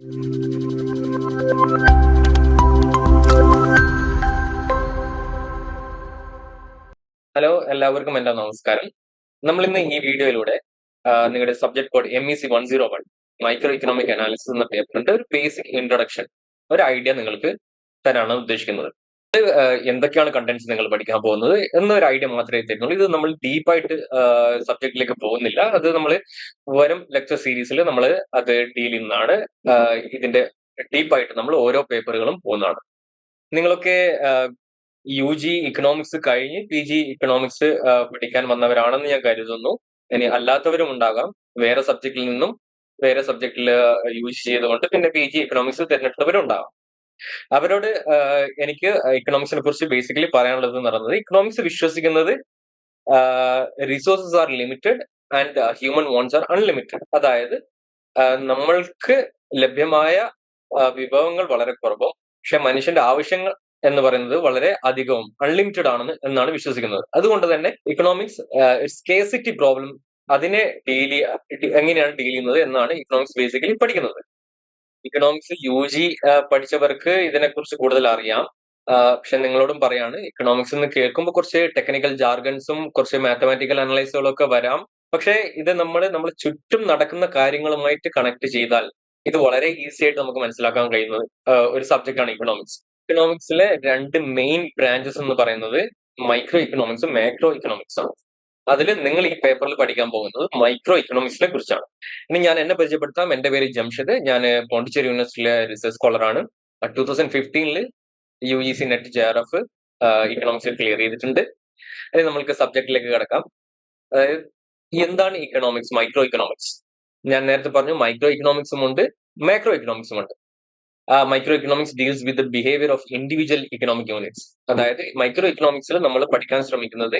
Hello എല്ലാവർക്കും എന്റെ നമസ്കാരം. നമ്മൾ ഇന്ന് ഈ വീഡിയോയിലൂടെ നിങ്ങളുടെ subject code M E C one zero one micro economic analysis എന്ന പേപ്പറിന്റെ ഒരു ബേസിക് ഇൻട്രൊഡക്ഷൻ ഒരു ഐഡിയ നിങ്ങൾക്ക് തരാനാണ് ഉദ്ദേശിക്കുന്നത്. എന്തൊക്കെയാണ് കണ്ടന്റ്സ് നിങ്ങൾ പഠിക്കാൻ പോകുന്നത് എന്നൊരു ഐഡിയ മാത്രമേ തരുന്നുള്ളൂ. ഇത് നമ്മൾ ഡീപ്പായിട്ട് സബ്ജക്റ്റിലേക്ക് പോകുന്നില്ല. അത് നമ്മൾ വരും ലെക്ചർ സീരീസിൽ നമ്മൾ അത് ഡീൽ ചെയ്യുന്നതാണ്. ഇതിന്റെ ഡീപ്പായിട്ട് നമ്മൾ ഓരോ പേപ്പറുകളും പോകുന്നതാണ്. നിങ്ങളൊക്കെ യു ജി ഇക്കണോമിക്സ് കഴിഞ്ഞ് പി ജി ഇക്കണോമിക്സ് പഠിക്കാൻ വന്നവരാണെന്ന് ഞാൻ കരുതുന്നു. ഇനി അല്ലാത്തവരും ഉണ്ടാകാം. വേറെ സബ്ജക്റ്റിൽ നിന്നും വേറെ സബ്ജക്റ്റിൽ യൂസ് ചെയ്തുകൊണ്ട് പിന്നെ പി ജി ഇക്കണോമിക്സ് തിരഞ്ഞെടുത്തവരും ഉണ്ടാകാം. അവരോട് എനിക്ക് ഇക്കണോമിക്സിനെ കുറിച്ച് ബേസിക്കലി പറയാനുള്ളത് എന്ന് പറയുന്നത് ഇക്കണോമിക്സ് വിശ്വസിക്കുന്നത് resources are limited and human wants are unlimited അതായത് നമ്മൾക്ക് ലഭ്യമായ വിഭവങ്ങൾ വളരെ കുറവും പക്ഷെ മനുഷ്യന്റെ ആവശ്യങ്ങൾ എന്ന് പറയുന്നത് വളരെ അധികവും അൺലിമിറ്റഡ് ആണെന്ന് എന്നാണ് വിശ്വസിക്കുന്നത്. അതുകൊണ്ട് തന്നെ ഇക്കണോമിക്സ് സ്കേസിറ്റി പ്രോബ്ലം അതിനെ ഡീൽ എങ്ങനെയാണ് ഡീൽ ചെയ്യുന്നത് എന്നാണ് ഇക്കണോമിക്സ് ബേസിക്കലി പഠിക്കുന്നത്. ഇക്കണോമിക്സ് യു ജി പഠിച്ചവർക്ക് ഇതിനെക്കുറിച്ച് കൂടുതൽ അറിയാം. പക്ഷെ നിങ്ങളോടും പറയാണ് ഇക്കണോമിക്സ് എന്ന് കേൾക്കുമ്പോൾ കുറച്ച് ടെക്നിക്കൽ ജാർഗൻസും കുറച്ച് മാത്തമാറ്റിക്കൽ അനലൈസുകളും ഒക്കെ വരാം. പക്ഷെ ഇത് നമ്മൾ നമ്മൾ ചുറ്റും നടക്കുന്ന കാര്യങ്ങളുമായിട്ട് കണക്ട് ചെയ്താൽ ഇത് വളരെ ഈസി ആയിട്ട് നമുക്ക് മനസ്സിലാക്കാൻ കഴിയുന്ന ഒരു സബ്ജക്റ്റ് ആണ് ഇക്കണോമിക്സ് ഇക്കണോമിക്സിലെ രണ്ട് മെയിൻ ബ്രാഞ്ചസ് എന്ന് പറയുന്നത് മൈക്രോ ഇക്കണോമിക്സും മാക്രോ ഇക്കണോമിക്സും ആണ്. അതിൽ നിങ്ങൾ ഈ പേപ്പറിൽ പഠിക്കാൻ പോകുന്നത് മൈക്രോ ഇക്കണോമിക്സിനെ കുറിച്ചാണ്. ഇനി ഞാൻ എന്നെ പരിചയപ്പെടുത്താം. എന്റെ പേര് ജംഷദ്. ഞാൻ പോണ്ടിച്ചേരി യൂണിവേഴ്സിറ്റിയിലെ റിസർച്ച് സ്കോളറാണ് two thousand ഫിഫ്റ്റീനിൽ U G C NET R F ഇക്കണോമിക്സിൽ clear ചെയ്തിട്ടുണ്ട്. ഇനി നമ്മൾക്ക് സബ്ജക്റ്റിലേക്ക് കിടക്കാം. അതായത് എന്താണ് ഇക്കണോമിക്സ് മൈക്രോ ഇക്കണോമിക്സ് ഞാൻ നേരത്തെ പറഞ്ഞു മൈക്രോ ഇക്കണോമിക്സും ഉണ്ട് മാക്രോ ഇക്കണോമിക്സും ഉണ്ട്. Micro economics deals with behaviour of individual economic units അതായത് മൈക്രോ ഇക്കണോമിക്സിൽ നമ്മൾ പഠിക്കാൻ ശ്രമിക്കുന്നത്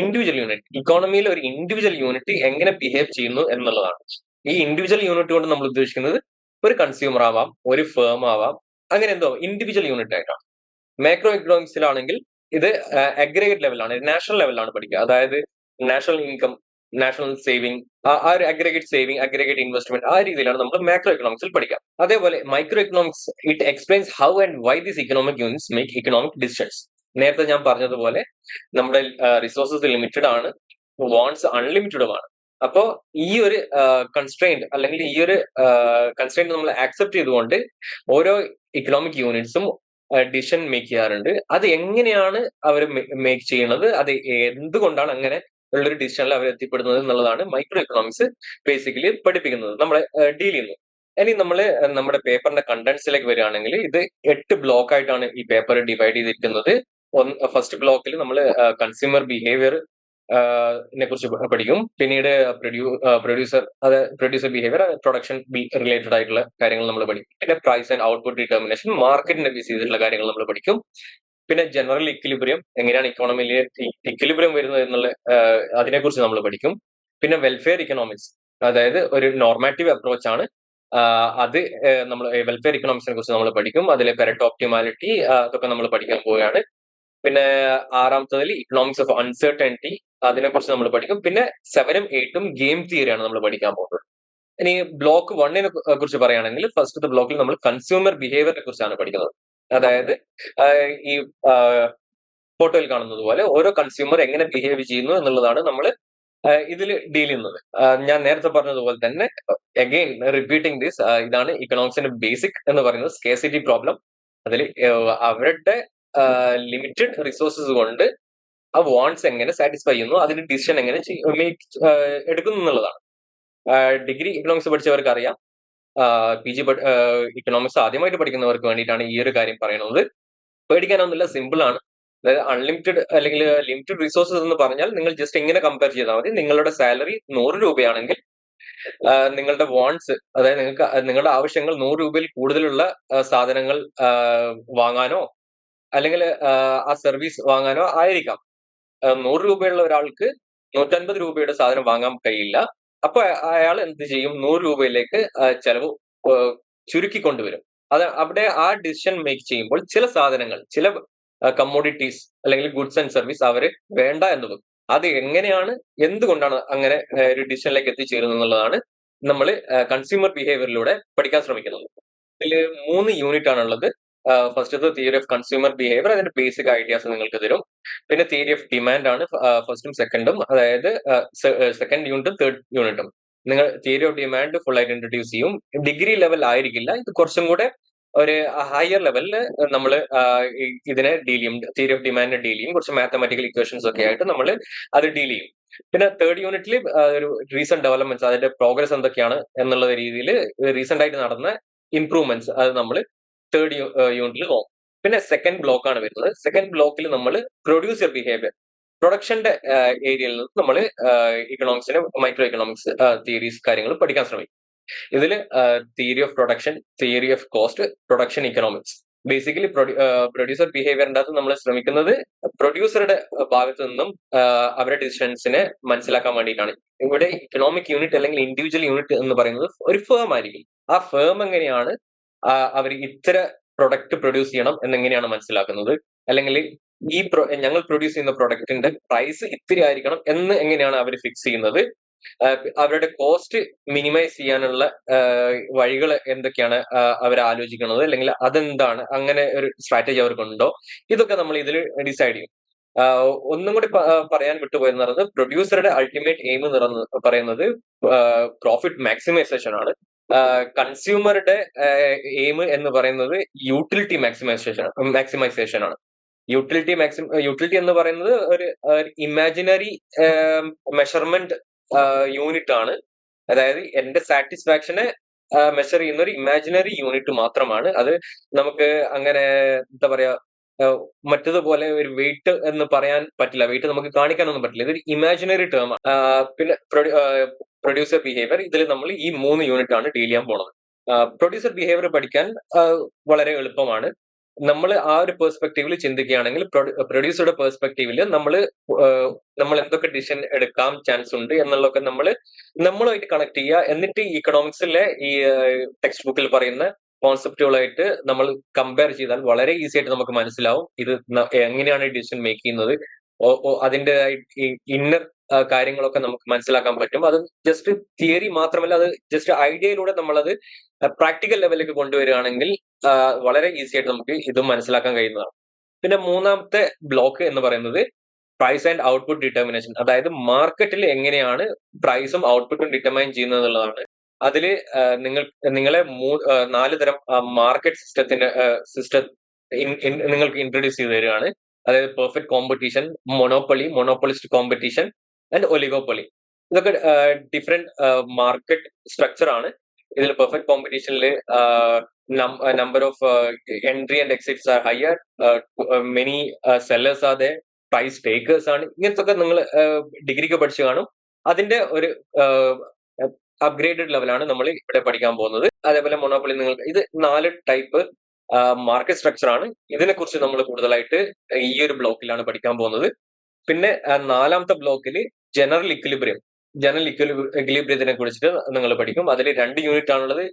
ഇൻഡിവിജ്വൽ യൂണിറ്റ് ഇക്കോണമിയിൽ ഒരു ഇൻഡിവിജ്വൽ യൂണിറ്റ് എങ്ങനെ ബിഹേവ് ചെയ്യുന്നു എന്നുള്ളതാണ്. ഈ ഇൻഡിവിജ്വൽ യൂണിറ്റ് കൊണ്ട് നമ്മൾ ഉദ്ദേശിക്കുന്നത് ഒരു കൺസ്യൂമർ ആവാം ഒരു ഫേം ആവാം അങ്ങനെ എന്തോ ഇൻഡിവിജ്വൽ യൂണിറ്റ് ആയിട്ടാണ്. മാക്രോ ഇക്കണോമിക്സിലാണെങ്കിൽ ഇത് അഗ്രഗേറ്റ് ലെവലാണ് നാഷണൽ ലെവലാണ് പഠിക്കുക. അതായത് നാഷണൽ ഇൻകം നാഷണൽ സേവിങ് ആ ഒരു അഗ്രഗേറ്റ് സേവിങ് അഗ്രഗേറ്റ് ഇൻവെസ്റ്റ്മെന്റ് ആ രീതിയിലാണ് നമ്മൾ മാക്രോ ഇക്കണോമിക്സിൽ പഠിക്കുക. അതേപോലെ micro economics it explains how and why this economic units make economic decisions നേരത്തെ ഞാൻ പറഞ്ഞതുപോലെ നമ്മുടെ റിസോഴ്സസ് ലിമിറ്റഡ് ആണ് വാണ്ട്സ് അൺലിമിറ്റഡുമാണ് അപ്പോ ഈ ഒരു കൺസ്ട്രെയിന്റ് അല്ലെങ്കിൽ ഈ ഒരു കൺസ്ട്രെയിന്റ് നമ്മൾ ആക്സെപ്റ്റ് ചെയ്തുകൊണ്ട് ഓരോ ഇക്കണോമിക് യൂണിറ്റ്സും ഡിസിഷൻ മേക്ക് ചെയ്യാറുണ്ട്. അത് എങ്ങനെയാണ് അവർ മേക്ക് ചെയ്യുന്നത് അത് എന്തുകൊണ്ടാണ് അങ്ങനെ ഉള്ളൊരു ഡിസിഷനിൽ അവർ എത്തിപ്പെടുന്നത് എന്നുള്ളതാണ് മൈക്രോ ഇക്കണോമിക്സ് ബേസിക്കലി പഠിപ്പിക്കുന്നത് നമ്മൾ ഡീൽ ചെയ്യുന്നത്. ഇനി നമ്മൾ നമ്മുടെ പേപ്പറിന്റെ കണ്ടന്റ്സിലേക്ക് വരികയാണെങ്കിൽ ഇത് എട്ട് ബ്ലോക്ക് ആയിട്ടാണ് ഈ പേപ്പർ ഡിവൈഡ് ചെയ്തിരിക്കുന്നത്. ഫസ്റ്റ് ബ്ലോക്കിൽ നമ്മൾ കൺസ്യൂമർ ബിഹേവിയർ കുറിച്ച് പഠിക്കും. പിന്നീട് പ്രൊഡ്യൂസർ അത് പ്രൊഡ്യൂസർ ബിഹേവിയർ പ്രൊഡക്ഷൻ റിലേറ്റഡ് ആയിട്ടുള്ള കാര്യങ്ങൾ നമ്മൾ പഠിക്കും. പിന്നെ പ്രൈസ് ആൻഡ് ഔട്ട്പുട്ട് ഡിറ്റർമിനേഷൻ മാർക്കറ്റിനെ ബേസ് ചെയ്തിട്ടുള്ള കാര്യങ്ങൾ നമ്മൾ പഠിക്കും. പിന്നെ ജനറൽ ഇക്വിലിബ്രിയം എങ്ങനെയാണ് ഇക്കോണമിയിൽ ഇക്വിലിബ്രിയം വരുന്നത് എന്നുള്ള അതിനെക്കുറിച്ച് നമ്മൾ പഠിക്കും. പിന്നെ വെൽഫെയർ ഇക്കണോമിക്സ് അതായത് ഒരു നോർമാറ്റീവ് അപ്രോച്ച് ആണ്. അത് നമ്മൾ വെൽഫെയർ ഇക്കണോമിക്സിനെ കുറിച്ച് നമ്മൾ പഠിക്കും. അതിലെ പെരട്ട് ഓപ്റ്റിമാലിറ്റി അതൊക്കെ നമ്മൾ പഠിക്കാൻ പോവുകയാണ്. പിന്നെ ആറാമത്തതിൽ ഇക്കണോമിക്സ് ഓഫ് അൺസർട്ടനിറ്റി അതിനെക്കുറിച്ച് നമ്മൾ പഠിക്കും. പിന്നെ സെവനും എയ്റ്റും ഗെയിം തിയറിയാണ് നമ്മൾ പഠിക്കാൻ പോകുന്നത്. ഇനി ബ്ലോക്ക് വണ്ണിനെ കുറിച്ച് പറയുകയാണെങ്കിൽ ഫസ്റ്റത്തെ ബ്ലോക്കിൽ നമ്മൾ കൺസ്യൂമർ ബിഹേവിയറിനെ കുറിച്ചാണ് പഠിക്കുന്നത്. അതായത് ഈ ഫോട്ടോയിൽ കാണുന്നത് പോലെ ഓരോ കൺസ്യൂമർ എങ്ങനെ ബിഹേവ് ചെയ്യുന്നു എന്നുള്ളതാണ് നമ്മൾ ഇതിൽ ഡീൽ ചെയ്യുന്നത്. ഞാൻ നേരത്തെ പറഞ്ഞതുപോലെ തന്നെ അഗെയിൻ റിപ്പീറ്റിംഗ് ദിസ് ഇതാണ് ഇക്കണോമിക്സിന്റെ ബേസിക് എന്ന് പറയുന്നത് സ്കേസിറ്റി പ്രോബ്ലം അതിൽ അവരുടെ ലിമിറ്റഡ് റിസോഴ്സസ് കൊണ്ട് ആ വോൺസ് എങ്ങനെ സാറ്റിസ്ഫൈ ചെയ്യുന്നു അതിന് ഡിസിഷൻ എങ്ങനെ എടുക്കുന്നു എന്നുള്ളതാണ്. ഡിഗ്രി ഇക്കണോമിക്സ് പഠിച്ചവർക്ക് അറിയാം പി ജി ഇക്കണോമിക്സ് ആദ്യമായിട്ട് പഠിക്കുന്നവർക്ക് വേണ്ടിയിട്ടാണ് ഈ ഒരു കാര്യം പറയുന്നത്. പേടിക്കാനൊന്നുമില്ല സിമ്പിൾ ആണ്. അതായത് അൺലിമിറ്റഡ് അല്ലെങ്കിൽ ലിമിറ്റഡ് റിസോഴ്സസ് എന്ന് പറഞ്ഞാൽ നിങ്ങൾ ജസ്റ്റ് എങ്ങനെ കമ്പയർ ചെയ്താൽ മതി. നിങ്ങളുടെ സാലറി നൂറ് രൂപയാണെങ്കിൽ നിങ്ങളുടെ വോൺസ് അതായത് നിങ്ങൾക്ക് നിങ്ങളുടെ ആവശ്യങ്ങൾ നൂറ് രൂപയിൽ കൂടുതലുള്ള സാധനങ്ങൾ വാങ്ങാനോ അല്ലെങ്കിൽ ആ സർവീസ് വാങ്ങാനോ ആയിരിക്കാം. നൂറ് രൂപയുള്ള ഒരാൾക്ക് നൂറ്റൻപത് രൂപയുടെ സാധനം വാങ്ങാൻ കഴിയില്ല. അപ്പൊ അയാൾ എന്ത് ചെയ്യും? നൂറ് രൂപയിലേക്ക് ചെലവ് ചുരുക്കിക്കൊണ്ടുവരും. അത് അവിടെ ആ ഡിസിഷൻ മേക്ക് ചെയ്യുമ്പോൾ ചില സാധനങ്ങൾ ചില കമ്മോഡിറ്റീസ് അല്ലെങ്കിൽ ഗുഡ്സ് ആൻഡ് സർവീസ് അവർ വേണ്ട എന്ന് വെക്കും അത് എങ്ങനെയാണ് എന്തുകൊണ്ടാണ് അങ്ങനെ ഒരു ഡിസിഷനിലേക്ക് എത്തിച്ചേരുന്നത് എന്നുള്ളതാണ് നമ്മൾ കൺസ്യൂമർ ബിഹേവിയറിലൂടെ പഠിക്കാൻ ശ്രമിക്കുന്നത്. ഇതിൽ മൂന്ന് യൂണിറ്റ് ആണുള്ളത്. First theory of consumer behaviour അതിന്റെ ബേസിക് ഐഡിയാസ് നിങ്ങൾക്ക് തരും. പിന്നെ തിയറി ഓഫ് ഡിമാൻഡ് ആണ് ഫസ്റ്റും സെക്കൻഡും അതായത് സെക്കൻഡ് യൂണിറ്റും തേർഡ് യൂണിറ്റും നിങ്ങൾ തിയറി ഓഫ് ഡിമാൻഡ് ഫുൾ ആയിട്ട് ഇൻട്രൊഡ്യൂസ് ചെയ്യും. ഡിഗ്രി ലെവൽ ആയിരിക്കില്ല. ഇത് കുറച്ചും കൂടെ ഒരു ഹയർ ലെവലിൽ നമ്മൾ ഇതിനെ ഡീൽ ചെയ്യും. തിയറി ഓഫ് ഡിമാൻഡിനെ ഡീൽ ചെയ്യും. കുറച്ച് മാത്തമാറ്റിക്കൽ ഇക്വേഷൻസ് ഒക്കെ ആയിട്ട് നമ്മൾ അത് ഡീൽ ചെയ്യും. പിന്നെ തേർഡ് യൂണിറ്റിൽ ഒരു റീസെന്റ് ഡെവലപ്മെന്റ്സ് അതിന്റെ പ്രോഗ്രസ് എന്തൊക്കെയാണ് എന്നുള്ള രീതിയിൽ റീസെന്റ് ആയിട്ട് നടന്ന ഇംപ്രൂവ്മെന്റ്സ് അത് നമ്മൾ തേർഡ് യൂണിറ്റിൽ പോകും. പിന്നെ സെക്കൻഡ് ബ്ലോക്ക് ആണ് വരുന്നത്. സെക്കൻഡ് ബ്ലോക്കിൽ നമ്മൾ പ്രൊഡ്യൂസർ ബിഹേവിയർ പ്രൊഡക്ഷന്റെ ഏരിയയിൽ നിന്ന് നമ്മൾ ഇക്കണോമിക്സിന് മൈക്രോ ഇക്കണോമിക്സ് തിയറീസ് കാര്യങ്ങൾ പഠിക്കാൻ ശ്രമിക്കും. ഇതിൽ theory of production theory of cost production economics basically producer ബിഹേവിയറിന്റെ അകത്ത് നമ്മൾ ശ്രമിക്കുന്നത് പ്രൊഡ്യൂസറുടെ ഭാഗത്തു നിന്നും അവരുടെ ഡിസിഷൻസിനെ മനസ്സിലാക്കാൻ വേണ്ടിയിട്ടാണ്. ഇവിടെ ഇക്കണോമിക് യൂണിറ്റ് അല്ലെങ്കിൽ ഇൻഡിവിജ്വൽ യൂണിറ്റ് എന്ന് പറയുന്നത് ഒരു ഫേം ആയിരിക്കും. ആ ഫേം എങ്ങനെയാണ് അവർ ഇത്ര പ്രൊഡക്റ്റ് പ്രൊഡ്യൂസ് ചെയ്യണം എന്നെങ്ങനെയാണ് മനസ്സിലാക്കുന്നത്? അല്ലെങ്കിൽ ഈ ഞങ്ങൾ പ്രൊഡ്യൂസ് ചെയ്യുന്ന പ്രൊഡക്റ്റിന്റെ പ്രൈസ് ഇത്തിരി ആയിരിക്കണം എന്ന് എങ്ങനെയാണ് അവർ ഫിക്സ് ചെയ്യുന്നത്? അവരുടെ കോസ്റ്റ് മിനിമൈസ് ചെയ്യാനുള്ള വഴികൾ എന്തൊക്കെയാണ് അവർ ആലോചിക്കുന്നത്? അല്ലെങ്കിൽ അതെന്താണ്? അങ്ങനെ ഒരു സ്ട്രാറ്റജി അവർക്കുണ്ടോ? ഇതൊക്കെ നമ്മൾ ഇതിൽ ഡിസൈഡ് ചെയ്യും. ഒന്നും കൂടി പറയാൻ വിട്ടുപോയെന്ന് പറയുന്നത് പ്രൊഡ്യൂസറുടെ അൾട്ടിമേറ്റ് എയിം എന്ന് പറയുന്നത് പ്രോഫിറ്റ് മാക്സിമൈസേഷൻ ആണ്. കൺസ്യൂമറുടെ എയിം എന്ന് പറയുന്നത് യൂട്ടിലിറ്റി മാക്സിമൈസേഷൻ മാക്സിമൈസേഷൻ ആണ് യൂട്ടിലിറ്റി മാക്സിമ യൂട്ടിലിറ്റി എന്ന് പറയുന്നത് ഒരു ഇമാജിനറി മെഷർമെന്റ് യൂണിറ്റ് ആണ് അതായത് എന്റെ സാറ്റിസ്ഫാക്ഷനെ മെഷർ ചെയ്യുന്ന ഒരു ഇമാജിനറി യൂണിറ്റ് മാത്രമാണ്. അത് നമുക്ക് അങ്ങനെ എന്താ പറയാ മറ്റതുപോലെ ഒരു വെയിറ്റ് എന്ന് പറയാൻ പറ്റില്ല. വെയിറ്റ് നമുക്ക് കാണിക്കാനൊന്നും പറ്റില്ല. ഇതൊരു ഇമാജിനറി ടേം ആണ് പിന്നെ പ്രൊഡ്യൂസർ ബിഹേവിയർ ഇതിൽ നമ്മൾ ഈ മൂന്ന് യൂണിറ്റ് ആണ് ഡീൽ ചെയ്യാൻ പോണത്. പ്രൊഡ്യൂസർ ബിഹേവിയർ പഠിക്കാൻ വളരെ എളുപ്പമാണ്. നമ്മൾ ആ ഒരു പെർസ്പെക്റ്റീവിൽ ചിന്തിക്കുകയാണെങ്കിൽ പ്രൊഡ്യൂസറുടെ പെർസ്പെക്റ്റീവിൽ നമ്മൾ നമ്മൾ എന്തൊക്കെ ഡിസിഷൻ എടുക്കാൻ ചാൻസ് ഉണ്ട് എന്നുള്ളതൊക്കെ നമ്മൾ നമ്മളുമായിട്ട് കണക്ട് ചെയ്യുക. എന്നിട്ട് ഇക്കണോമിക്സിലെ ഈ ടെക്സ്റ്റ് ബുക്കിൽ പറയുന്ന കോൺസെപ്റ്റുകളായിട്ട് നമ്മൾ കമ്പയർ ചെയ്താൽ വളരെ ഈസി ആയിട്ട് നമുക്ക് മനസ്സിലാവും. ഇത് എങ്ങനെയാണ് ഡിസിഷൻ മേക്ക് ചെയ്യുന്നത്? അതിന്റെ ഇന്നർ കാര്യങ്ങളൊക്കെ നമുക്ക് മനസ്സിലാക്കാൻ പറ്റും. അത് ജസ്റ്റ് തിയറി മാത്രമല്ല അത് ജസ്റ്റ് ഐഡിയയിലൂടെ നമ്മളത് പ്രാക്ടിക്കൽ ലെവലിലേക്ക് കൊണ്ടുവരികയാണെങ്കിൽ വളരെ ഈസി ആയിട്ട് നമുക്ക് ഇതും മനസ്സിലാക്കാൻ കഴിയുന്നതാണ്. പിന്നെ മൂന്നാമത്തെ ബ്ലോക്ക് എന്ന് പറയുന്നത് പ്രൈസ് ആൻഡ് ഔട്ട്പുട്ട് ഡിറ്റർമിനേഷൻ അതായത് മാർക്കറ്റിൽ എങ്ങനെയാണ് പ്രൈസും ഔട്ട്പുട്ടും ഡിറ്റർമൈൻ ചെയ്യുന്നത് എന്നുള്ളതാണ് അതിൽ നിങ്ങൾ നിങ്ങളെ മൂ നാല് തരം മാർക്കറ്റ് സിസ്റ്റത്തിന്റെ സിസ്റ്റം നിങ്ങൾക്ക് ഇൻട്രൊഡ്യൂസ് ചെയ്ത് തരികയാണ്. അതായത് perfect competition monopoly monopolist competition and oligopoly ഇതൊക്കെ ഡിഫറെന്റ് മാർക്കറ്റ് സ്ട്രക്ചർ ആണ്. ഇതിൽ perfect കോമ്പറ്റീഷനിൽ number of entry and exits are higher many sellers they price takers ആണ്. ഇങ്ങനത്തെ ഒക്കെ നിങ്ങൾ ഡിഗ്രിക്ക് പഠിച്ചു കാണും. അതിന്റെ ഒരു അപ്ഗ്രേഡഡ് ലെവലാണ് നമ്മൾ ഇവിടെ പഠിക്കാൻ പോകുന്നത്. അതേപോലെ മൊണോപ്പൊളി നിങ്ങൾക്ക് ഇത് നാല് ടൈപ്പ് മാർക്കറ്റ് സ്ട്രക്ചർ ആണ്. ഇതിനെ കുറിച്ച് നമ്മൾ കൂടുതലായിട്ട് ഈ ഒരു ബ്ലോക്കിലാണ് പഠിക്കാൻ പോകുന്നത്. പിന്നെ നാലാമത്തെ ബ്ലോക്കിൽ ജനറൽ ഇക്വിലിബ്രിയം ജനറൽ ഇക്വിലിബ്രിയത്തിനെ കുറിച്ചിട്ട് നിങ്ങൾ പഠിക്കും. അതിൽ രണ്ട് യൂണിറ്റ് ആണുള്ളത്.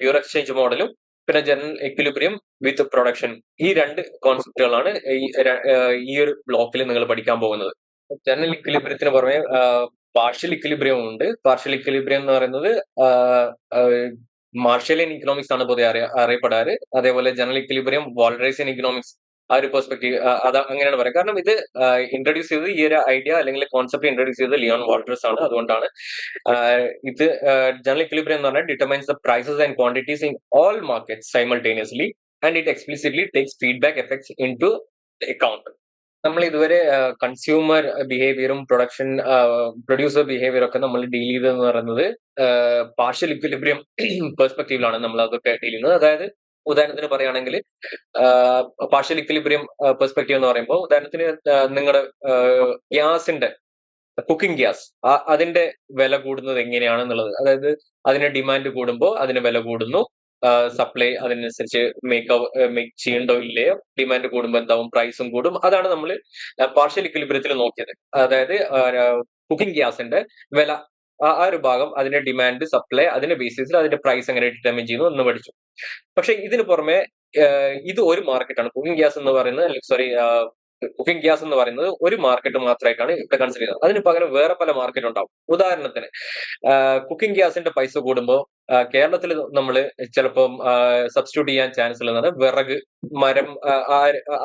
പ്യൂർ എക്സ്ചേഞ്ച് മോഡലും പിന്നെ ജനറൽ ഇക്വിലിബ്രിയം വിത്ത് പ്രൊഡക്ഷൻ ഈ രണ്ട് കോൺസെപ്റ്റുകളാണ് ഈ ഒരു ബ്ലോക്കിൽ നിങ്ങൾ പഠിക്കാൻ പോകുന്നത്. ജനറൽ ഇക്വിലിബ്രിയത്തിന് പുറമെ പാർഷ്യൽ ഇക്വിലിബ്രിയം ഉണ്ട്. പാർഷ്യൽ ഇക്വിലിബ്രിയം എന്ന് പറയുന്നത് മാർഷ്യലിയൻ ഇക്കണോമിക്സ് ആണ് പൊതുവെ അറിയ അറിയപ്പെടാറ്. അതേപോലെ ജനറൽ ഇക്വിലിബ്രിയം വാൾഡറേസിയൻ ഇക്കണോമിക്സ് ആ ഒരു പെർസ്പെക്റ്റീവ് അത് അങ്ങനെയാണ് പറയുക. കാരണം ഇത് ഇൻട്രൊഡ്യൂസ് ചെയ്തത് ഈ ഒരു ഐഡിയ അല്ലെങ്കിൽ കോൺസെപ്റ്റ് ഇൻട്രൊഡ്യൂസ് ചെയ്തത് ലിയോൺ വാൾട്ടേഴ്സ് ആണ്. അതുകൊണ്ടാണ് ഇത് ജനറൽ ഇക്വിലിബ്രിയം എന്ന് പറഞ്ഞാൽ determines the prices and quantities in all market simultaneously and it explicitly takes feedback effects into account നമ്മൾ ഇതുവരെ കൺസ്യൂമർ ബിഹേവിയറും പ്രൊഡക്ഷൻ പ്രൊഡ്യൂസർ ബിഹേവിയറും ഒക്കെ നമ്മൾ ഡീൽ ചെയ്തതെന്ന് പറയുന്നത് പാർഷ്യൽ ഇക്വിലിബ്രിയം പെർസ്പെക്റ്റീവിലാണ് നമ്മൾ അതൊക്കെ ഡീൽ ചെയ്യുന്നത്. അതായത് ഉദാഹരണത്തിന് പറയുകയാണെങ്കിൽ പാർഷ്യൽ ഇക്വിലിബ്രിയം പെർസ്പെക്റ്റീവ് എന്ന് പറയുമ്പോൾ ഉദാഹരണത്തിന് നിങ്ങളുടെ ഗ്യാസിന്റെ കുക്കിംഗ് ഗ്യാസ് അതിന്റെ വില കൂടുന്നത് എങ്ങനെയാണെന്നുള്ളത്. അതായത് അതിന്റെ ഡിമാൻഡ് കൂടുമ്പോൾ അതിന് വില കൂടുന്നു. സപ്ലൈ അതിനനുസരിച്ച് മേക്ക് മേക്ക് ചെയ്യണ്ടോ ഇല്ലയോ ഡിമാൻഡ് കൂടുമ്പോൾ എന്താവും പ്രൈസും കൂടും. അതാണ് നമ്മൾ പാർഷ്യൽ ഇക്വിലിബ്രിയത്തിൽ നോക്കിയത്. അതായത് കുക്കിംഗ് ഗ്യാസിന്റെ വില ആ ഒരു ഭാഗം അതിന്റെ ഡിമാൻഡ് സപ്ലൈ അതിന്റെ ബേസിസിൽ അതിന്റെ പ്രൈസ് എങ്ങനെ ഡിറ്റർമിൻ ചെയ്യുന്നു എന്ന് പഠിച്ചു. പക്ഷെ ഇതിന് പുറമെ ഇത് ഒരു മാർക്കറ്റാണ് കുക്കിംഗ് ഗ്യാസ് എന്ന് പറയുന്നത് സോറി കുക്കിംഗ് ഗ്യാസ് എന്ന് പറയുന്നത് ഒരു മാർക്കറ്റ് മാത്രമായിട്ടാണ് ഇവിടെ കൺസിഡർ ചെയ്യുന്നത്. അതിന് പകരം വേറെ പല മാർക്കറ്റ് ഉണ്ടാവും. ഉദാഹരണത്തിന് കുക്കിംഗ് ഗ്യാസിന്റെ പൈസ കൂടുമ്പോൾ കേരളത്തിൽ നമ്മൾ ചിലപ്പോൾ സബ്സ്റ്റിറ്റ്യൂട്ട് ചെയ്യാൻ ചാൻസ് ഉള്ളതാണ് വിറക് മരം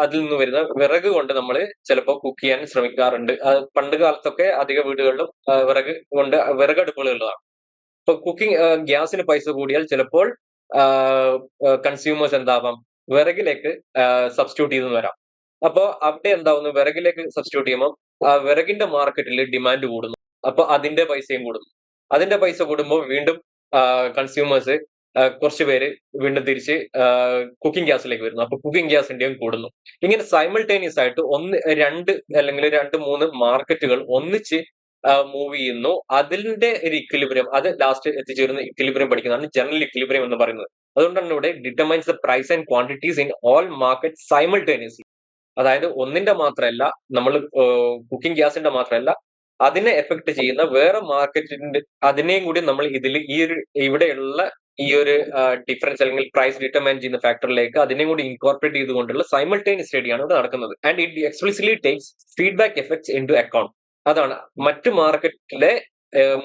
അതിൽ നിന്ന് വരുന്ന വിറക് കൊണ്ട് നമ്മൾ ചിലപ്പോൾ കുക്ക് ചെയ്യാൻ ശ്രമിക്കാറുണ്ട്. പണ്ട് കാലത്തൊക്കെ അധിക വീടുകളിലും വിറക് കൊണ്ട് വിറകടുപ്പുകൾ ഉള്ളതാണ്. ഇപ്പൊ കുക്കിംഗ് ഗ്യാസിന് പൈസ കൂടിയാൽ ചിലപ്പോൾ കൺസ്യൂമേഴ്സ് എന്താവാം? വിറകിലേക്ക് സബ്സ്റ്റിറ്റ്യൂട്ട് ചെയ്തെന്ന് വരാം. അപ്പോ അവിടെ എന്താവുന്നു? വിറകിലേക്ക് സബ്സ്റ്റിറ്റ്യൂട്ട് ചെയ്യുമ്പോൾ ആ വിറകിന്റെ മാർക്കറ്റിൽ ഡിമാൻഡ് കൂടുന്നു. അപ്പൊ അതിന്റെ പൈസയും കൂടുന്നു. അതിന്റെ പൈസ കൂടുമ്പോൾ വീണ്ടും കൺസ്യൂമേഴ്സ് കുറച്ച് പേര് വീണ്ടും തിരിച്ച് കുക്കിംഗ് ഗ്യാസിലേക്ക് വരുന്നു. അപ്പൊ കുക്കിംഗ് ഗ്യാസിന്റെയും കൂടുന്നു. ഇങ്ങനെ സൈമിൾട്ടേനിയസ് ആയിട്ട് ഒന്ന് രണ്ട് അല്ലെങ്കിൽ രണ്ട് മൂന്ന് മാർക്കറ്റുകൾ ഒന്നിച്ച് മൂവ് ചെയ്യുന്നു. അതിന്റെ ഒരു ഇക്വിലിബ്രിയം അത് ലാസ്റ്റ് എത്തിച്ചേരുന്ന ഇക്വിലിബ്രിയം പഠിക്കുന്നതാണ് ജനറൽ ഇക്വിലിബ്രിയം എന്ന് പറയുന്നത്. അതുകൊണ്ടാണ് ഇവിടെ determines the price and quantities in all market simultaneously അതായത് ഒന്നിന്റെ മാത്രമല്ല നമ്മൾ കുക്കിംഗ് ഗ്യാസിന്റെ മാത്രമല്ല അതിനെ എഫക്ട് ചെയ്യുന്ന വേറെ മാർക്കറ്റിന്റെ അതിനെയും കൂടി നമ്മൾ ഇതിൽ ഈ ഒരു ഇവിടെയുള്ള ഈ ഒരു ഡിഫറൻസ് അല്ലെങ്കിൽ പ്രൈസ് ഡിറ്റർമൈൻ ചെയ്യുന്ന ഫാക്ടറിലേക്ക് അതിനെയും കൂടി ഇൻകോർപ്പറേറ്റ് ചെയ്തുകൊണ്ടുള്ള സൈമൾട്ടേനിയസ് സ്റ്റഡിയാണ് ഇവിടെ നടക്കുന്നത്. And it explicitly takes feedback effects into account അതാണ് മറ്റു മാർക്കറ്റിലെ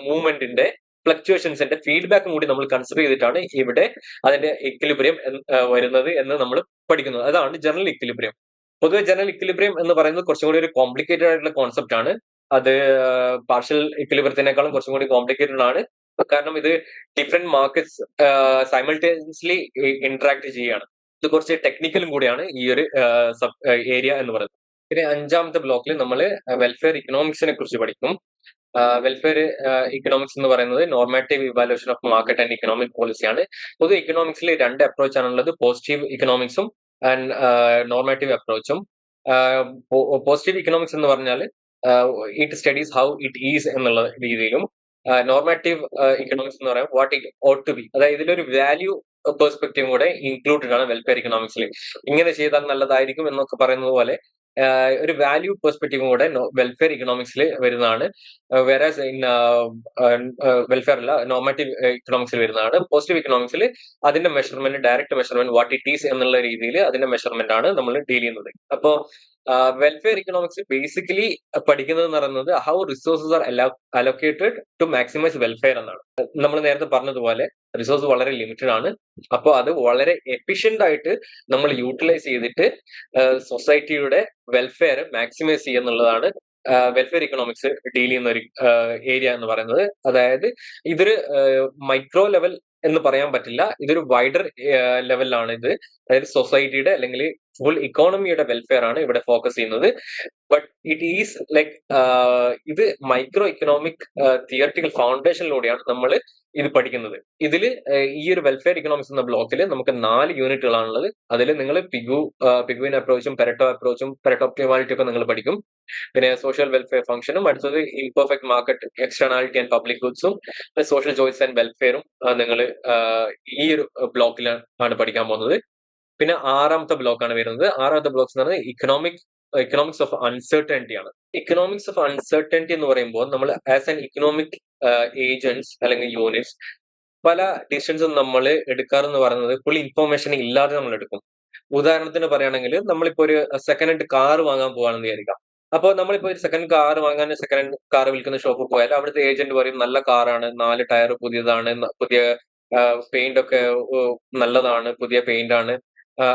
മൂവ്മെന്റിന്റെ ഫ്ലക്ച്വേഷൻസിന്റെ ഫീഡ്ബാക്കും കൂടി നമ്മൾ കൺസിഡർ ചെയ്തിട്ടാണ് ഇവിടെ അതിന്റെ ഇക്വിലിബ്രിയം വരുന്നത് എന്ന് നമ്മൾ പഠിക്കുന്നത്. അതാണ് ജനറൽ ഇക്വിലിബ്രിയം പൊതുവെ ജനറൽ ഇക്വിലിബ്രിയം എന്ന് പറയുന്നത് കുറച്ചും കൂടി ഒരു കോംപ്ലിക്കേറ്റഡ് ആയിട്ടുള്ള കോൺസെപ്റ്റ് ആണ്. അത് പാർഷ്യൽ ഇക്വിലിബ്രിയത്തിനേക്കാളും കുറച്ചും കൂടി കോംപ്ലിക്കേറ്റഡ് ആണ്. കാരണം ഇത് ഡിഫറെന്റ് മാർക്കറ്റ്സ് സൈമൾട്ടേനിയസ്ലി ഇന്ററാക്ട് ചെയ്യുകയാണ് ഇത് കുറച്ച് ടെക്നിക്കലും കൂടിയാണ് ഈ ഒരു സബ് ഏരിയ എന്ന് പറയുന്നത്. പിന്നെ അഞ്ചാമത്തെ ബ്ലോക്കിൽ നമ്മൾ വെൽഫെയർ ഇക്കണോമിക്സിനെ കുറിച്ച് പഠിക്കും. വെൽഫെയർ ഇക്കണോമിക്സ് എന്ന് പറയുന്നത് normative evaluation of market and economic പോളിസിയാണ് പൊതു ഇക്കണോമിക്സിൽ രണ്ട് അപ്രോച്ച് ആണുള്ളത്. പോസിറ്റീവ് ഇക്കണോമിക്സും ആൻഡ് നോർമാറ്റീവ് അപ്രോച്ചും. പോസിറ്റീവ് ഇക്കണോമിക്സ് എന്ന് പറഞ്ഞാൽ it studies how it is എന്നുള്ള രീതിയിലും നോർമാറ്റീവ് ഇക്കണോമിക്സ് എന്ന് പറയുമ്പോൾ what it ought to be. അതായത് ഇതിലൊരു വാല്യൂ പെർസ്പെക്റ്റീവ് കൂടെ ഇൻക്ലൂഡഡ് ആണ് വെൽഫെയർ ഇക്കണോമിക്സിൽ ഇങ്ങനെ ചെയ്താൽ നല്ലതായിരിക്കും എന്നൊക്കെ പറയുന്നത് പോലെ ഒരു വാല്യൂ പെർസ്പെക്റ്റീവും കൂടെ വെൽഫെയർ ഇക്കണോമിക്സിൽ വരുന്നതാണ്. വേറെ വെൽഫെയർ അല്ല നോർമാറ്റീവ് ഇക്കണോമിക്സിൽ വരുന്നതാണ്. പോസിറ്റീവ് ഇക്കണോമിക്സിൽ അതിന്റെ measurement direct measurement what it is എന്നുള്ള രീതിയിൽ അതിന്റെ മെഷർമെന്റ് ആണ് നമ്മൾ ഡീൽ ചെയ്യുന്നത്. അപ്പോ വെൽഫെയർ ഇക്കണോമിക്സ് ബേസിക്കലി പഠിക്കുന്നത് എന്ന് പറയുന്നത് how resources are allocated to maximise welfare എന്നാണ്. നമ്മൾ നേരത്തെ പറഞ്ഞതുപോലെ റിസോഴ്സ് വളരെ ലിമിറ്റഡ് ആണ്. അപ്പോൾ അത് വളരെ എഫിഷ്യന്റ് ആയിട്ട് നമ്മൾ യൂട്ടിലൈസ് ചെയ്തിട്ട് സൊസൈറ്റിയുടെ വെൽഫെയർ മാക്സിമൈസ് ചെയ്യുന്നുള്ളതാണ് വെൽഫെയർ ഇക്കണോമിക്സ് ഡീൽ ചെയ്യുന്ന ഒരു ഏരിയ എന്ന് പറയുന്നത്. അതായത് ഇതൊരു മൈക്രോ ലെവൽ എന്ന് പറയാൻ പറ്റില്ല. ഇതൊരു വൈഡർ ലെവലിലാണ് ഇത്. അതായത് സൊസൈറ്റിയുടെ അല്ലെങ്കിൽ ഫുൾ ഇക്കോണമിയുടെ വെൽഫെയർ ആണ് ഇവിടെ ഫോക്കസ് ചെയ്യുന്നത്. ബട്ട് ഇറ്റ് ഈസ് ലൈക്ക് ഇത് മൈക്രോ ഇക്കണോമിക് തിയറട്ടിക്കൽ ഫൗണ്ടേഷനിലൂടെയാണ് നമ്മൾ ഇത് പഠിക്കുന്നത്. ഇതിൽ ഈ ഒരു വെൽഫെയർ ഇക്കണോമിക്സ് എന്ന ബ്ലോക്കിൽ നമുക്ക് നാല് യൂണിറ്റുകളാണുള്ളത് അതിൽ നിങ്ങൾ പിഗു പിഗുവിൻ അപ്രോച്ചും പെരട്ടോ അപ്രോച്ചും പെരട്ടോ ഒപ്റ്റിമാലിറ്റി ഒക്കെ നിങ്ങൾ പഠിക്കും. പിന്നെ സോഷ്യൽ വെൽഫെയർ ഫംഗ്ഷനും അടുത്തത് imperfect market externality and public ഗുഡ്സും social choice and വെൽഫെയറും നിങ്ങൾ ഈ ഒരു ബ്ലോക്കിലാണ് പഠിക്കാൻ പോകുന്നത്. പിന്നെ ആറാമത്തെ ബ്ലോക്കാണ് വരുന്നത്. ആറാമത്തെ ബ്ലോക്സ് എന്ന് പറഞ്ഞാൽ ഇക്കണോമിക് ഇക്കണോമിക്സ് ഓഫ് അൺസർട്ടനിറ്റി ആണ്. ഇക്കണോമിക്സ് ഓഫ് അൺസർട്ടനിറ്റി എന്ന് പറയുമ്പോൾ നമ്മൾ ആസ് ആൻ ഇക്കണോമിക് ഏജൻസ് അല്ലെങ്കിൽ യൂണിറ്റ്സ് പല ഡിസിഷൻസും നമ്മൾ എടുക്കാറെന്ന് പറയുന്നത് ഫുൾ ഇൻഫോർമേഷൻ ഇല്ലാതെ നമ്മൾ എടുക്കും. ഉദാഹരണത്തിന് പറയുകയാണെങ്കിൽ നമ്മളിപ്പോ ഒരു സെക്കൻഡ് ഹാൻഡ് കാർ വാങ്ങാൻ പോവാണെന്ന് വിചാരിക്കാം. അപ്പോൾ നമ്മളിപ്പോ ഒരു സെക്കൻഡ് കാർ വാങ്ങാൻ സെക്കൻഡ് കാർ വിൽക്കുന്ന ഷോപ്പിൽ പോയാൽ അവിടുത്തെ ഏജന്റ് പറയും നല്ല കാറാണ് നാല് ടയർ പുതിയതാണ് പുതിയ പെയിന്റ് ഒക്കെ നല്ലതാണ് പുതിയ പെയിന്റ് ആണ്.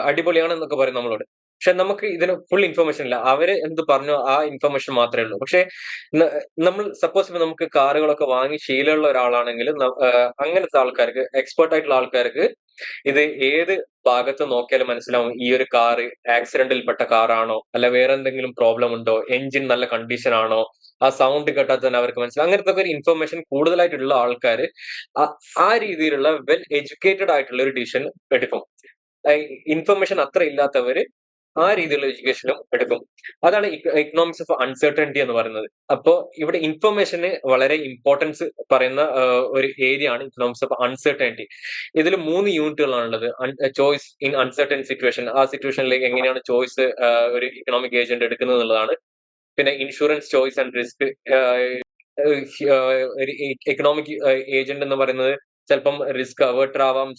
അടിപൊളിയാണ് എന്നൊക്കെ പറയും നമ്മളോട്. പക്ഷെ നമുക്ക് ഇതിന് ഫുൾ ഇൻഫർമേഷൻ ഇല്ല. അവർ എന്ത് പറഞ്ഞു ആ ഇൻഫർമേഷൻ മാത്രമേ ഉള്ളൂ. പക്ഷെ നമ്മൾ സപ്പോസ് ഇപ്പൊ നമുക്ക് കാറുകളൊക്കെ വാങ്ങി ശീലമുള്ള ഒരാളാണെങ്കിൽ അങ്ങനത്തെ ആൾക്കാർക്ക് എക്സ്പേർട്ട് ആയിട്ടുള്ള ആൾക്കാർക്ക് ഇത് ഏത് ഭാഗത്ത് നോക്കിയാലും മനസ്സിലാവും ഈ ഒരു കാറ് ആക്സിഡന്റിൽപ്പെട്ട കാറാണോ അല്ല വേറെ എന്തെങ്കിലും പ്രോബ്ലം ഉണ്ടോ എഞ്ചിൻ നല്ല കണ്ടീഷൻ ആണോ ആ സൗണ്ട് കേട്ടാൽ തന്നെ അവർക്ക് മനസ്സിലാവും. അങ്ങനത്തെ ഒരു ഇൻഫർമേഷൻ കൂടുതലായിട്ടുള്ള ആൾക്കാർ ആ രീതിയിലുള്ള വെൽ എഡ്യൂക്കേറ്റഡ് ആയിട്ടുള്ള ഒരു ഡിസിഷൻ എടുക്കും. ഇൻഫർമേഷൻ അത്ര ഇല്ലാത്തവര് ആ രീതിയിലുള്ള എഡ്യൂക്കേഷനും എടുക്കും. അതാണ് ഇക്കണോമിക്സ് ഓഫ് അൺസർട്ടനിറ്റി എന്ന് പറയുന്നത്. അപ്പോ ഇവിടെ ഇൻഫർമേഷന് വളരെ ഇമ്പോർട്ടൻസ് പറയുന്ന ഒരു ഏരിയ ആണ് ഇക്കണോമിക്സ് ഓഫ് അൺസർട്ടനിറ്റി ഇതിൽ മൂന്ന് യൂണിറ്റുകളാണുള്ളത്. ചോയ്സ് ഇൻ അൺസർട്ടൻ സിറ്റുവേഷൻ ആ സിറ്റുവേഷനിലേക്ക് എങ്ങനെയാണ് ചോയ്സ് ഒരു ഇക്കണോമിക് ഏജന്റ് എടുക്കുന്നത് എന്നുള്ളതാണ്. പിന്നെ ഇൻഷുറൻസ് ചോയ്സ് ആൻഡ് റിസ്ക് ഒരു ഇക്കണോമിക് ഏജന്റ് എന്ന് പറയുന്നത് ചിലപ്പം റിസ്ക് അവേർട്ടർ ആവാം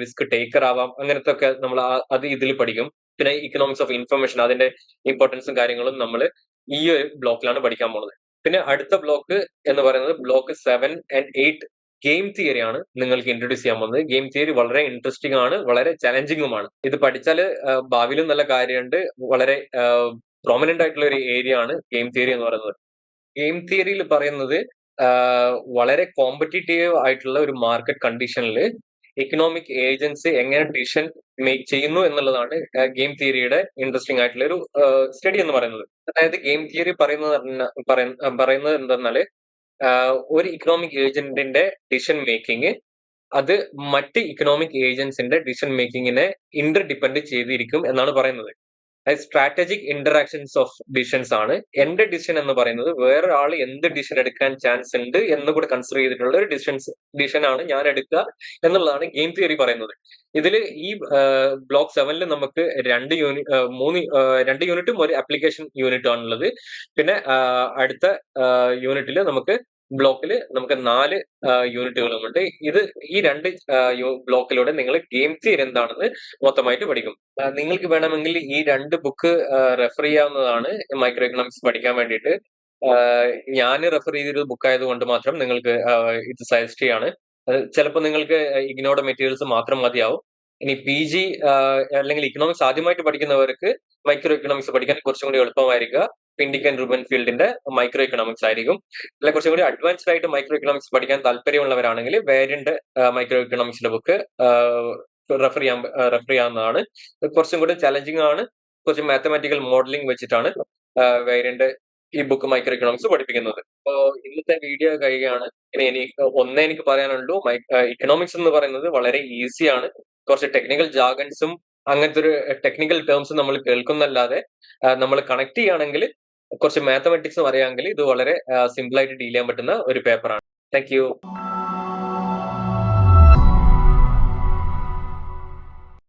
റിസ്ക് ടേക്കർ ആവാം അങ്ങനത്തെ ഒക്കെ നമ്മൾ അത് ഇതിൽ പഠിക്കും. പിന്നെ ഇക്കണോമിക്സ് ഓഫ് ഇൻഫർമേഷൻ അതിന്റെ ഇമ്പോർട്ടൻസും കാര്യങ്ങളും നമ്മൾ ഈ ഒരു ബ്ലോക്കിലാണ് പഠിക്കാൻ പോകുന്നത് പിന്നെ അടുത്ത ബ്ലോക്ക് എന്ന് പറയുന്നത് block seven and eight game theory ആണ് നിങ്ങൾക്ക് ഇൻട്രൊഡ്യൂസ് ചെയ്യാൻ പോകുന്നത്. ഗെയിം തിയറി വളരെ ഇൻട്രസ്റ്റിംഗ് ആണ് വളരെ ചലഞ്ചിങ്ങുമാണ് ഇത് പഠിച്ചാൽ ഭാവിയിലും നല്ല കാര്യമുണ്ട് വളരെ പ്രോമിനന്റ് ആയിട്ടുള്ള ഒരു ഏരിയ ആണ് ഗെയിം തിയറി എന്ന് പറയുന്നത്. ഗെയിം തിയറിയിൽ പറയുന്നത് വളരെ കോമ്പറ്റീറ്റീവ് ആയിട്ടുള്ള ഒരു മാർക്കറ്റ് കണ്ടീഷനിൽ എക്കണോമിക് ഏജൻസി എങ്ങനെ ഡിസിഷൻ മേക്ക് ചെയ്യുന്നു എന്നുള്ളതാണ് ഗെയിം തിയറിയുടെ ഇൻട്രസ്റ്റിംഗ് ആയിട്ടുള്ള ഒരു സ്റ്റഡി എന്ന് പറയുന്നത്. അതായത് ഗെയിം തിയറി പറയുന്നത് പറയുന്നത് എന്തെന്നാൽ ഒരു ഇക്കണോമിക് ഏജന്റിന്റെ ഡിസിഷൻ മേക്കിംഗ് അത് മറ്റ് ഇക്കണോമിക് ഏജൻസിന്റെ ഡിസിഷൻ മേക്കിങ്ങിനെ ഇന്റർ ഡിപ്പെൻഡ് ചെയ്തിരിക്കും എന്നാണ് പറയുന്നത്. സ്ട്രാറ്റജിക് ഇന്ററാക്ഷൻസ് ഓഫ് ഡിസിഷൻസ് ആണ്. എന്റെ ഡിസിഷൻ എന്ന് പറയുന്നത് വേറെ ആൾ എന്ത് ഡിസിഷൻ എടുക്കാൻ ചാൻസ് ഉണ്ട് എന്ന് കൂടെ കൺസിഡർ ചെയ്തിട്ടുള്ള ഒരു ഡിസിഷൻസ് ഡിസിഷൻ ആണ് ഞാൻ എടുക്കുക എന്നുള്ളതാണ് ഗെയിം തിയറി പറയുന്നത്. ഇതിൽ ഈ ബ്ലോക്ക് സെവനിൽ നമുക്ക് രണ്ട് യൂണിറ്റ് മൂന്ന് രണ്ട് യൂണിറ്റും ഒരു ആപ്ലിക്കേഷൻ യൂണിറ്റ് ആണുള്ളത്. പിന്നെ അടുത്ത യൂണിറ്റിൽ നമുക്ക് ബ്ലോക്കിൽ നമുക്ക് നാല് യൂണിറ്റുകളുമുണ്ട് ഇത് ഈ രണ്ട് ബ്ലോക്കിലൂടെ നിങ്ങൾ ഗെയിം തിയറി എന്താണെന്ന് മൊത്തമായിട്ട് പഠിക്കും. നിങ്ങൾക്ക് വേണമെങ്കിൽ ഈ രണ്ട് ബുക്ക് റെഫർ ചെയ്യാവുന്നതാണ് മൈക്രോ എക്കണോമിക്സ് പഠിക്കാൻ വേണ്ടിയിട്ട്. ഞാൻ റെഫർ ചെയ്തൊരു ബുക്ക് ആയതുകൊണ്ട് മാത്രം നിങ്ങൾക്ക് ഇത് സജസ്റ്റ് ചെയ്യാണ്. ചിലപ്പോൾ നിങ്ങൾക്ക് ഇഗ്നോർഡ് മെറ്റീരിയൽസ് മാത്രം മതിയാവും. ഇനി പി ജി അല്ലെങ്കിൽ ഇക്കണോമിക്സ് ആദ്യമായിട്ട് പഠിക്കുന്നവർക്ക് മൈക്രോ ഇക്കണോമിക്സ് പഠിക്കാൻ കുറച്ചും കൂടി എളുപ്പമായിരിക്കുക. ആൻഡ് റുബൻ ഫീൽഡിന്റെ മൈക്രോ ഇക്കണോമിക്സ് ആയിരിക്കും. അല്ലെ കുറച്ചും കൂടി അഡ്വാൻസ്ഡ് ആയിട്ട് മൈക്രോ ഇക്കണോമിക്സ് പഠിക്കാൻ താല്പര്യമുള്ളവരാണെങ്കിൽ വേരിയന്റ് മൈക്രോ എക്കണോമിക്സിന്റെ ബുക്ക് റെഫർ ചെയ്യാൻ റെഫർ ചെയ്യാവുന്നതാണ്. കുറച്ചും കൂടി ചലഞ്ചിങ് ആണ്. കുറച്ച് മാത്തമാറ്റിക്കൽ മോഡലിംഗ് വെച്ചിട്ടാണ് വേരിയന്റ് ഈ ബുക്ക് മൈക്രോ ഇക്കണോമിക്സ് പഠിപ്പിക്കുന്നത്. അപ്പോ ഇന്നത്തെ വീഡിയോ കഴിയുകയാണ്. ഇനി എനിക്ക് ഒന്നേ എനിക്ക് പറയാനുള്ളൂ. ഇക്കണോമിക്സ് എന്ന് പറയുന്നത് വളരെ ഈസിയാണ് കുറച്ച് ടെക്നിക്കൽ ജാഗൻസും അങ്ങനത്തെ ഒരു ടെക്നിക്കൽ ടേംസ് നമ്മൾ കേൾക്കുന്നല്ലാതെ നമ്മൾ കണക്ട് ചെയ്യുകയാണെങ്കിൽ കുറച്ച് മാത്തമെറ്റിക്സ് അറിയാമെങ്കിൽ ഇത് വളരെ സിമ്പിൾ ആയിട്ട് ഡീൽ ചെയ്യാൻ പറ്റുന്ന ഒരു പേപ്പറാണ് താങ്ക് യു